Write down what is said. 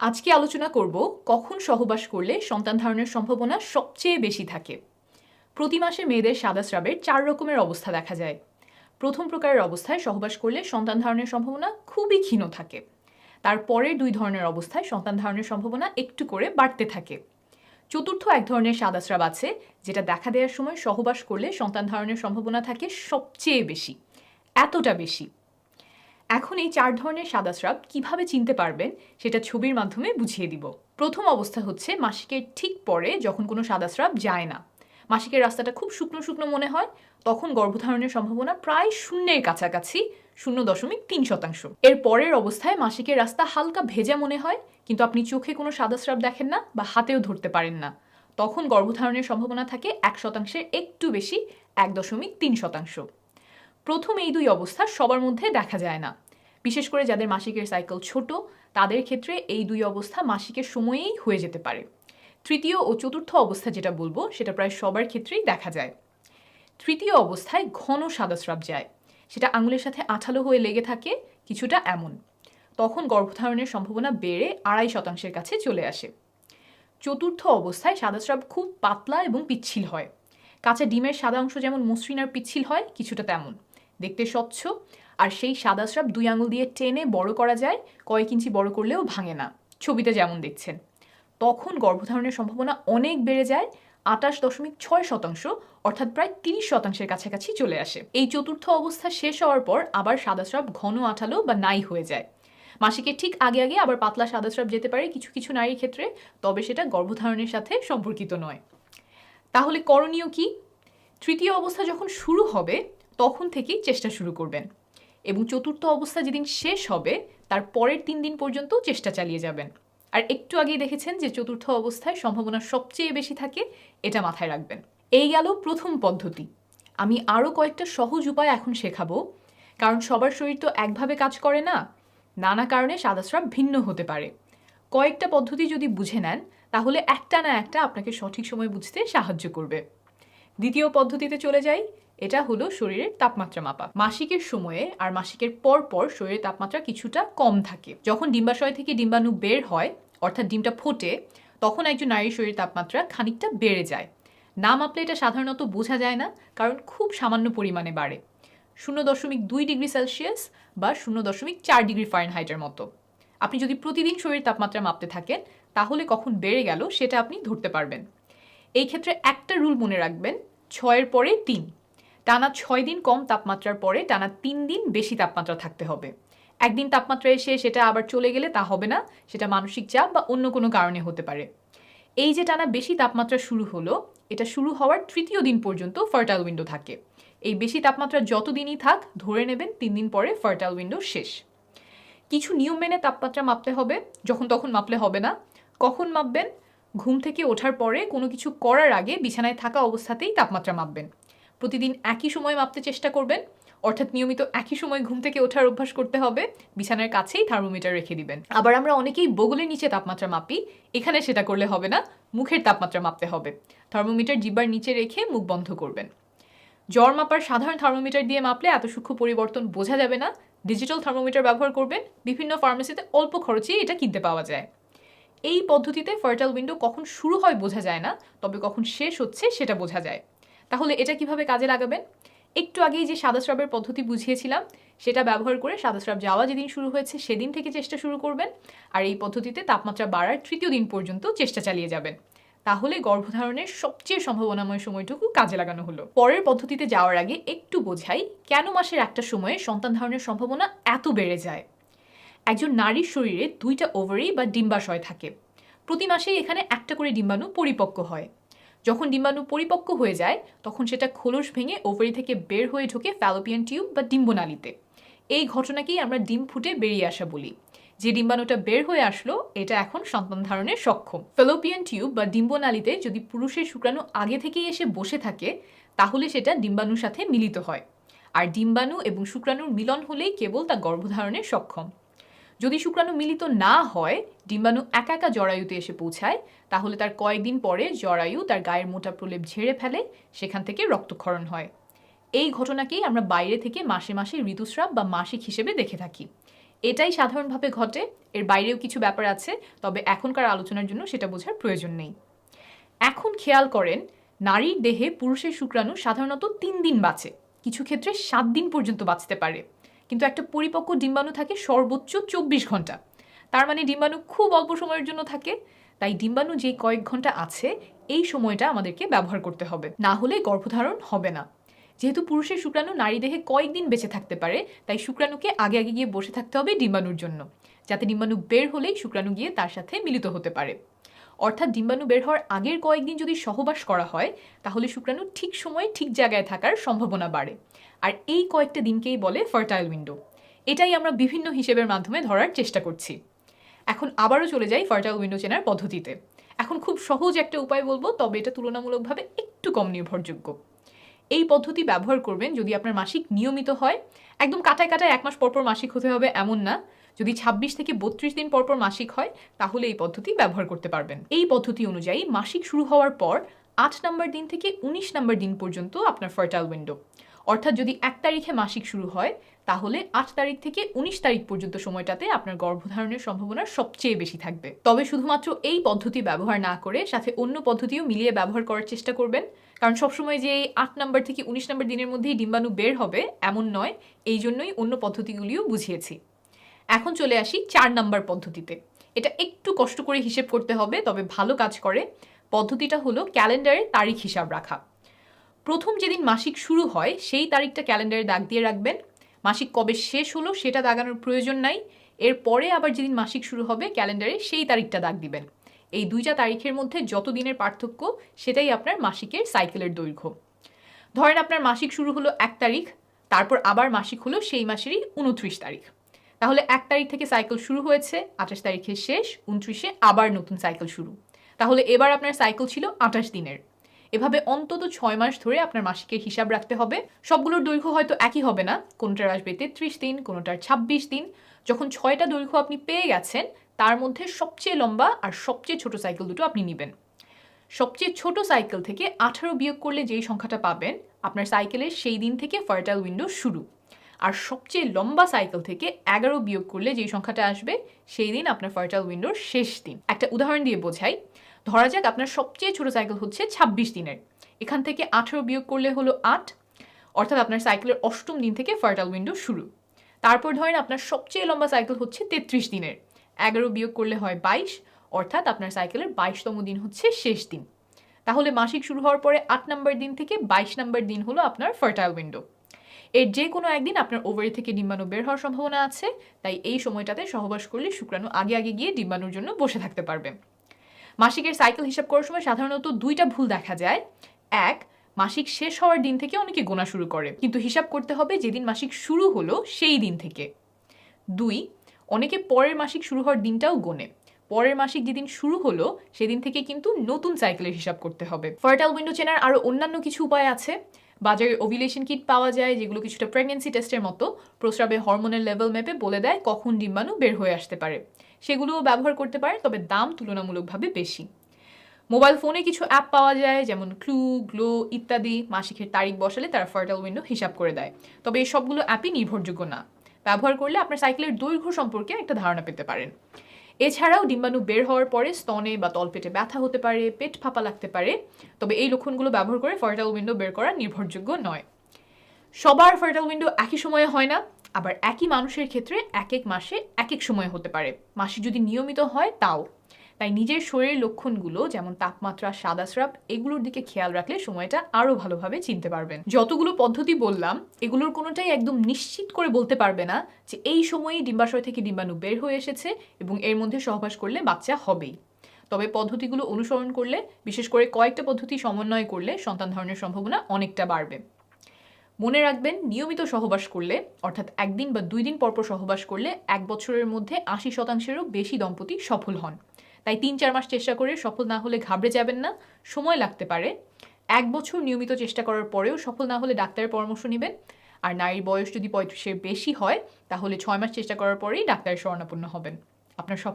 আজকে আলোচনা করব কখন সহবাস করলে সন্তান ধারণের সম্ভাবনা সবচেয়ে বেশি থাকে। প্রতি মাসে মেয়েদের সাদা স্রাবের চার রকমের অবস্থা দেখা যায়। প্রথম প্রকারের অবস্থায় সহবাস করলে সন্তান ধারণের সম্ভাবনা খুবই ক্ষীণ থাকে। তারপরের দুই ধরনের অবস্থায় সন্তান ধারণের সম্ভাবনা একটু করে বাড়তে থাকে। চতুর্থ এক ধরনের সাদা স্রাব আছে, যেটা দেখা দেওয়ার সময় সহবাস করলে সন্তান ধারণের সম্ভাবনা থাকে সবচেয়ে বেশি, এতটা বেশি। এখন এই চার ধরনের সাদা স্রাব কীভাবে চিনতে পারবেন সেটা ছবির মাধ্যমে বুঝিয়ে দিব। প্রথম অবস্থা হচ্ছে মাসিকের ঠিক পরে যখন কোনো সাদা স্রাব যায় না। মাসিকের রাস্তাটা খুব শুকনো শুকনো মনে হয়, তখন গর্ভধারণের সম্ভাবনা প্রায় শূন্যের কাছাকাছি, শূন্য দশমিক তিন শতাংশ। এর পরের অবস্থায় মাসিকের রাস্তা হালকা ভেজা মনে হয়, কিন্তু আপনি চোখে কোনো সাদা স্রাব দেখেন না বা হাতেও ধরতে পারেন না। তখন গর্ভধারণের সম্ভাবনা থাকে এক শতাংশের একটু বেশি, এক দশমিক তিন শতাংশ। প্রথম এই দুই অবস্থা সবার মধ্যে দেখা যায় না। বিশেষ করে যাদের মাসিকের সাইকেল ছোট, তাদের ক্ষেত্রে এই দুই অবস্থা মাসিকের সময়েই হয়ে যেতে পারে। তৃতীয় ও চতুর্থ অবস্থা যেটা বলব, সেটা প্রায় সবার ক্ষেত্রেই দেখা যায়। তৃতীয় অবস্থায় ঘন সাদা স্রাব যায়। সেটা আঙুলের সাথে আঠালো হয়ে লেগে থাকে, কিছুটা এমন। তখন গর্ভধারণের সম্ভাবনা বেড়ে আড়াই শতাংশের কাছে চলে আসে। চতুর্থ অবস্থায় সাদা স্রাব খুব পাতলা এবং পিচ্ছিল হয়। কাঁচা ডিমের সাদা অংশ যেমন মসৃণ আর পিচ্ছিল হয়, কিছুটা তেমন। দেখতে স্বচ্ছ আর সেই সাদা স্রাব দুই আঙুল দিয়ে টেনে বড় করা যায়, কয়েক ইঞ্চি বড় করলেও ভাঙে না। ছবিতে যেমন দেখছেন। তখন গর্ভধারণের সম্ভাবনা অনেক বেড়ে যায়, আটাশ দশমিক ছয় শতাংশ, অর্থাৎ প্রায় তিরিশ শতাংশের কাছাকাছি চলে আসে। এই চতুর্থ অবস্থা শেষ হওয়ার পর আবার সাদা স্রাব ঘন আঠালো বা নাই হয়ে যায়। মাসিকের ঠিক আগে আগে আবার পাতলা সাদা স্রাব যেতে পারে কিছু কিছু নারীর ক্ষেত্রে, তবে সেটা গর্ভধারণের সাথে সম্পর্কিত নয়। তাহলে করণীয় কি? তৃতীয় অবস্থা যখন শুরু হবে, তখন থেকেই চেষ্টা শুরু করবেন। এবং চতুর্থ অবস্থা যেদিন শেষ হবে, তার পরের তিন দিন পর্যন্ত চেষ্টা চালিয়ে যাবেন। আর একটু আগেই দেখেছেন যে চতুর্থ অবস্থায় সম্ভাবনা সবচেয়ে বেশি থাকে, এটা মাথায় রাখবেন। এই গেল প্রথম পদ্ধতি। আমি আরও কয়েকটা সহজ উপায় এখন শেখাবো, কারণ সবার শরীর তো একভাবে কাজ করে না। নানা কারণে সাদাস্রাব ভিন্ন হতে পারে। কয়েকটা পদ্ধতি যদি বুঝে নেন, তাহলে একটা না একটা আপনাকে সঠিক সময় বুঝতে সাহায্য করবে। দ্বিতীয় পদ্ধতিতে চলে যাই এটা হলো শরীরের তাপমাত্রা মাপা। মাসিকের সময়ে আর মাসিকের পর পর শরীরের তাপমাত্রা কিছুটা কম থাকে। যখন ডিম্বাশয় থেকে ডিম্বাণু বের হয়, অর্থাৎ ডিমটা ফোটে, তখন একজন নারীর শরীরের তাপমাত্রা খানিকটা বেড়ে যায়। না মাপলে এটা সাধারণত বোঝা যায় না, কারণ খুব সামান্য পরিমাণে বাড়ে। শূন্য দশমিক দুই ডিগ্রি সেলসিয়াস বা শূন্য দশমিক চার ডিগ্রি ফারেনহাইটের মতো। আপনি যদি প্রতিদিন শরীরের তাপমাত্রা মাপতে থাকেন, তাহলে কখন বেড়ে গেল সেটা আপনি ধরতে পারবেন। এই ক্ষেত্রে একটা রুল মনে রাখবেন, ছয়ের পরে তিন। টানা ছয় দিন কম তাপমাত্রার পরে টানা তিন দিন বেশি তাপমাত্রা থাকতে হবে। একদিন তাপমাত্রা এসে সেটা আবার চলে গেলে তা হবে না, সেটা মানসিক চাপ বা অন্য কোনো কারণে হতে পারে। এই যে টানা বেশি তাপমাত্রা শুরু হলো, এটা শুরু হওয়ার তৃতীয় দিন পর্যন্ত ফার্টাইল উইন্ডো থাকে। এই বেশি তাপমাত্রা যতদিনই থাক, ধরে নেবেন তিন দিন পরে ফার্টাইল উইন্ডো শেষ। কিছু নিয়ম মেনে তাপমাত্রা মাপতে হবে, যখন তখন মাপলে হবে না। কখন মাপবেন? ঘুম থেকে ওঠার পরে কোনো কিছু করার আগে বিছানায় থাকা অবস্থাতেই তাপমাত্রা মাপবেন। প্রতিদিন একই সময় মাপতে চেষ্টা করবেন। অর্থাৎ নিয়মিত একই সময় ঘুম থেকে ওঠার অভ্যাস করতে হবে। বিছানার কাছেই থার্মোমিটার রেখে দিবেন। আবার আমরা অনেকেই বগলের নিচে তাপমাত্রা মাপি। এখানে সেটা করলে হবে না। মুখের তাপমাত্রা মাপতে হবে। থার্মোমিটার জিব্বার নিচে রেখে মুখ বন্ধ করবেন। জ্বর মাপার সাধারণ থার্মোমিটার দিয়ে মাপলে এত সূক্ষ্ম পরিবর্তন বোঝা যাবে না। ডিজিটাল থার্মোমিটার ব্যবহার করবেন। বিভিন্ন ফার্মেসিতে অল্প খরচেই এটা কিনতে পাওয়া যায়। এই পদ্ধতিতে ফার্টাইল উইন্ডো কখন শুরু হয় বোঝা যায় না। তবে কখন শেষ হচ্ছে সেটা বোঝা যায়। তাহলে এটা কীভাবে কাজে লাগাবেন? একটু আগেই যে সাদা স্রাবের পদ্ধতি বুঝিয়েছিলাম, সেটা ব্যবহার করে সাদা স্রাব যাওয়া যেদিন শুরু হয়েছে সেদিন থেকে চেষ্টা শুরু করবেন আর এই পদ্ধতিতে তাপমাত্রা বাড়ার তৃতীয় দিন পর্যন্ত চেষ্টা চালিয়ে যাবেন। তাহলে গর্ভধারণের সবচেয়ে সম্ভাবনাময় সময়টুকু কাজে লাগানো হলো। পরের পদ্ধতিতে যাওয়ার আগে একটু বোঝাই, কেন মাসের একটা সময়ে সন্তান ধারণের সম্ভাবনা এত বেড়ে যায়? একজন নারীর শরীরে দুইটা ওভারি বা ডিম্বাশয় থাকে। প্রতি মাসেই এখানে একটা করে ডিম্বাণু পরিপক্ক হয়। যখন ডিম্বাণু পরিপক্ক হয়ে যায়, তখন সেটা খোলস ভেঙে ওভারি থেকে বের হয়ে ঢোকে ফ্যালোপিয়ান টিউব বা ডিম্বনালীতে। এই ঘটনাকেই আমরা ডিম ফুটে বেরিয়ে আসা বলি। যে ডিম্বাণুটা বের হয়ে আসলো, এটা এখন সন্তান ধারণের সক্ষম। ফেলোপিয়ান টিউব বা ডিম্বনালীতে যদি পুরুষের শুক্রাণু আগে থেকেই এসে বসে থাকে, তাহলে সেটা ডিম্বাণুর সাথে মিলিত হয়। আর ডিম্বাণু এবং শুক্রাণুর মিলন হলেই কেবল তা গর্ভধারণে সক্ষম। যদি শুক্রাণু মিলিত না হয়, ডিম্বাণু একা একা জরায়ুতে এসে পৌঁছায়, তাহলে তার কয়েকদিন পরে জরায়ু তার গায়ের মোটা প্রলেপ ঝেড়ে ফেলে, সেখান থেকে রক্তক্ষরণ হয়। এই ঘটনাকেই আমরা বাইরে থেকে মাসে মাসে ঋতুস্রাব বা মাসিক হিসেবে দেখে থাকি। এটাই সাধারণভাবে ঘটে, এর বাইরেও কিছু ব্যাপার আছে, তবে এখনকার আলোচনার জন্য সেটা বোঝার প্রয়োজন নেই। এখন খেয়াল করেন, নারীর দেহে পুরুষের শুক্রাণু সাধারণত তিন দিন বাঁচে, কিছু ক্ষেত্রে সাত দিন পর্যন্ত বাঁচতে পারে। কিন্তু একটা পরিপক্ক ডিম্বাণু থাকে সর্বোচ্চ চব্বিশ ঘণ্টা। তার মানে ডিম্বাণু খুব অল্প সময়ের জন্য থাকে। তাই ডিম্বাণু যে কয়েক ঘণ্টা আছে, এই সময়টা আমাদেরকে ব্যবহার করতে হবে। না হলে গর্ভধারণ হবে না। যেহেতু পুরুষের শুক্রাণু নারী দেহে কয়েকদিন বেঁচে থাকতে পারে, তাই শুক্রাণুকে আগে আগে গিয়ে বসে থাকতে হবে ডিম্বাণুর জন্য। যাতে ডিম্বাণু বের হলেই শুক্রাণু গিয়ে তার সাথে মিলিত হতে পারে। অর্থাৎ ডিম্বাণু বের হওয়ার আগের কয়েকদিন যদি সহবাস করা হয়, তাহলে শুক্রাণু ঠিক সময়ে ঠিক জায়গায় থাকার সম্ভাবনা বাড়ে। আর এই কয়েকটা দিনকেই বলে ফার্টাইল উইন্ডো। এটাই আমরা বিভিন্ন হিসেবের মাধ্যমে ধরার চেষ্টা করছি। এখন আবারও চলে যাই ফার্টাইল উইন্ডো চেনার পদ্ধতিতে। এখন খুব সহজ একটা উপায় বলব, তবে এটা তুলনামূলকভাবে একটু কম নির্ভরযোগ্য। এই পদ্ধতি ব্যবহার করবেন যদি আপনার মাসিক নিয়মিত হয়। একদম কাটায় কাটায় এক মাস পরপর মাসিক হতে হবে এমন না। যদি ২৬ থেকে বত্রিশ দিন পরপর মাসিক হয়, তাহলে এই পদ্ধতি ব্যবহার করতে পারবেন। এই পদ্ধতি অনুযায়ী মাসিক শুরু হওয়ার পর আট নম্বর দিন থেকে ১৯ নম্বর দিন পর্যন্ত আপনার ফার্টাইল উইন্ডো অর্থাৎ যদি এক তারিখে মাসিক শুরু হয়, তাহলে আট তারিখ থেকে ১৯ তারিখ পর্যন্ত সময়টাতে আপনার গর্ভধারণের সম্ভাবনা সবচেয়ে বেশি থাকবে। তবে শুধুমাত্র এই পদ্ধতি ব্যবহার না করে সাথে অন্য পদ্ধতিও মিলিয়ে ব্যবহার করার চেষ্টা করবেন। কারণ সবসময় যে এই আট নম্বর থেকে ১৯ নম্বর দিনের মধ্যেই ডিম্বাণু বের হবে, এমন নয়। এই জন্যই অন্য পদ্ধতিগুলিও বুঝিয়েছি। এখন চলে আসি চার নাম্বার পদ্ধতিতে। এটা একটু কষ্ট করে হিসেব করতে হবে, তবে ভালো কাজ করে। পদ্ধতিটা হলো ক্যালেন্ডারে তারিখ হিসাব রাখা। প্রথম যেদিন মাসিক শুরু হয়, সেই তারিখটা ক্যালেন্ডারে দাগ দিয়ে রাখবেন। মাসিক কবে শেষ হলো সেটা দাগানোর প্রয়োজন নাই। এরপরে আবার যেদিন মাসিক শুরু হবে ক্যালেন্ডারে, সেই তারিখটা দাগ দিবেন। এই দুইটা তারিখের মধ্যে যত দিনের পার্থক্য, সেটাই আপনার মাসিকের সাইকেলের দৈর্ঘ্য। ধরেন আপনার মাসিক শুরু হলো এক তারিখ, তারপর আবার মাসিক হলো সেই মাসেরই উনত্রিশ তারিখ। তাহলে এক তারিখ থেকে সাইকেল শুরু হয়েছে, আঠাশ তারিখে শেষ, উনত্রিশে আবার নতুন সাইকেল শুরু। তাহলে এবার আপনার সাইকেল ছিল আঠাশ দিনের। এভাবে অন্তত ছয় মাস ধরে আপনার মাসিকের হিসাব রাখতে হবে। সবগুলোর দৈর্ঘ্য হয়তো একই হবে না, কোনোটার আসবে তেত্রিশ দিন, কোনোটার ছাব্বিশ দিন। যখন ছয়টা দৈর্ঘ্য আপনি পেয়ে গেছেন, তার মধ্যে সবচেয়ে লম্বা আর সবচেয়ে ছোট সাইকেল দুটো আপনি নেবেন। সবচেয়ে ছোট সাইকেল থেকে আঠারো বিয়োগ করলে যেই সংখ্যাটা পাবেন, আপনার সাইকেলের সেই দিন থেকে ফার্টাইল উইন্ডো শুরু। আর সবচেয়ে লম্বা সাইকেল থেকে এগারো বিয়োগ করলে যেই সংখ্যাটা আসবে, সেই দিন আপনার ফার্টাইল উইন্ডোর শেষ দিন। একটা উদাহরণ দিয়ে বোঝাই। ধরা যাক আপনার সবচেয়ে ছোট সাইকেল হচ্ছে ছাব্বিশ দিনের। এখান থেকে আঠেরো বিয়োগ করলে হলো আট, অর্থাৎ আপনার সাইকেলের অষ্টম দিন থেকে ফার্টাইল উইন্ডো শুরু। তারপর ধরেন আপনার সবচেয়ে লম্বা সাইকেল হচ্ছে তেত্রিশ দিনের। এগারো বিয়োগ করলে হয় বাইশ, অর্থাৎ আপনার সাইকেলের বাইশতম দিন হচ্ছে শেষ দিন। তাহলে মাসিক শুরু হওয়ার পরে আট নম্বর দিন থেকে বাইশ নম্বর দিন হলো আপনার ফার্টাইল উইন্ডো এর যে কোনো একদিন আপনার ওভারি থেকে ডিম্বাণু বের হওয়ার সম্ভাবনা আছে, তাই এই সময়টাতে সহবাস করলে শুক্রাণু আগে আগে গিয়ে ডিম্বাণুর জন্য বসে থাকতে পারবে। মাসিকের সাইকেল হিসাব করার সময় সাধারণত দুইটা ভুল দেখা যায়। এক, মাসিক শেষ হওয়ার দিন থেকে অনেকে গোনা শুরু করে, কিন্তু হিসাব করতে হবে যেদিন মাসিক শুরু হলো সেই দিন থেকে। দুই, অনেকে পরের মাসিক শুরু হওয়ার দিনটাও গোনে। পরের মাসিক যেদিন শুরু হলো, সেদিন থেকে কিন্তু নতুন সাইকেলের হিসাব করতে হবে। ফার্টাইল উইন্ডো চেনার আরও অন্যান্য কিছু উপায় আছে। বাজারে ওভিলেশন কিট পাওয়া যায়, যেগুলো কিছুটা প্রেগনেন্সি টেস্টের মতো, প্রস্রাবে হরমোনের লেভেল মেপে বলে দেয় কখন ডিম্বাণু বের হয়ে আসতে পারে। সেগুলোও ব্যবহার করতে পারে, তবে দাম তুলনামূলকভাবে বেশি। মোবাইল ফোনে কিছু অ্যাপ পাওয়া যায়, যেমন ক্লু গ্লো ইত্যাদি। মাসিকের তারিখ বসালে তারা ফার্টাইল উইন্ডো হিসাব করে দেয়। তবে এই সবগুলো অ্যাপই নির্ভরযোগ্য না। ব্যবহার করলে আপনার সাইকেলের দৈর্ঘ্য সম্পর্কে একটা ধারণা পেতে পারেন। এছাড়াও ডিম্বাণু বের হওয়ার পরে স্তনে বা তলপেটে ব্যথা হতে পারে, পেট ফাঁপা লাগতে পারে। তবে এই লক্ষণগুলো ব্যবহার করে ফার্টাইল উইন্ডো বের করা নির্ভরযোগ্য নয়। সবার ফার্টাইল উইন্ডো একই সময়ে হয় না, আবার একই মানুষের ক্ষেত্রে এক এক মাসে এক এক সময়ে হতে পারে। মাসে যদি নিয়মিত হয়, তাও। তাই নিজের শরীরের লক্ষণগুলো, যেমন তাপমাত্রা সাদা স্রাব এগুলোর দিকে খেয়াল রাখলে সময়টা আরও ভালোভাবে চিনতে পারবেন। যতগুলো পদ্ধতি বললাম, এগুলোর কোনোটাই একদম নিশ্চিত করে বলতে পারবে না যে এই সময়েই ডিম্বাশয় থেকে ডিম্বাণু বের হয়ে এসেছে এবং এর মধ্যে সহবাস করলে বাচ্চা হবেই। তবে পদ্ধতিগুলো অনুসরণ করলে, বিশেষ করে কয়েকটা পদ্ধতি সমন্বয় করলে সন্তান ধারণের সম্ভাবনা অনেকটা বাড়বে। মনে রাখবেন, নিয়মিত সহবাস করলে, অর্থাৎ একদিন বা দুই দিন পরপর সহবাস করলে এক বছরের মধ্যে আশি শতাংশেরও বেশি দম্পতি সফল হন। তাই তিন চার মাস চেষ্টা করে সফল না হলে ঘাবড়ে যাবেন না, সময় লাগতে পারে। এক বছর নিয়মিত চেষ্টা করার পরেও সফল না হলে ডাক্তারের পরামর্শ নেবেন। আর নারীর বয়স যদি পঁয়ত্রিশের বেশি হয়, তাহলে ছয় মাস চেষ্টা করার পরেই ডাক্তারের শরণাপন্ন হবেন। আপনার সব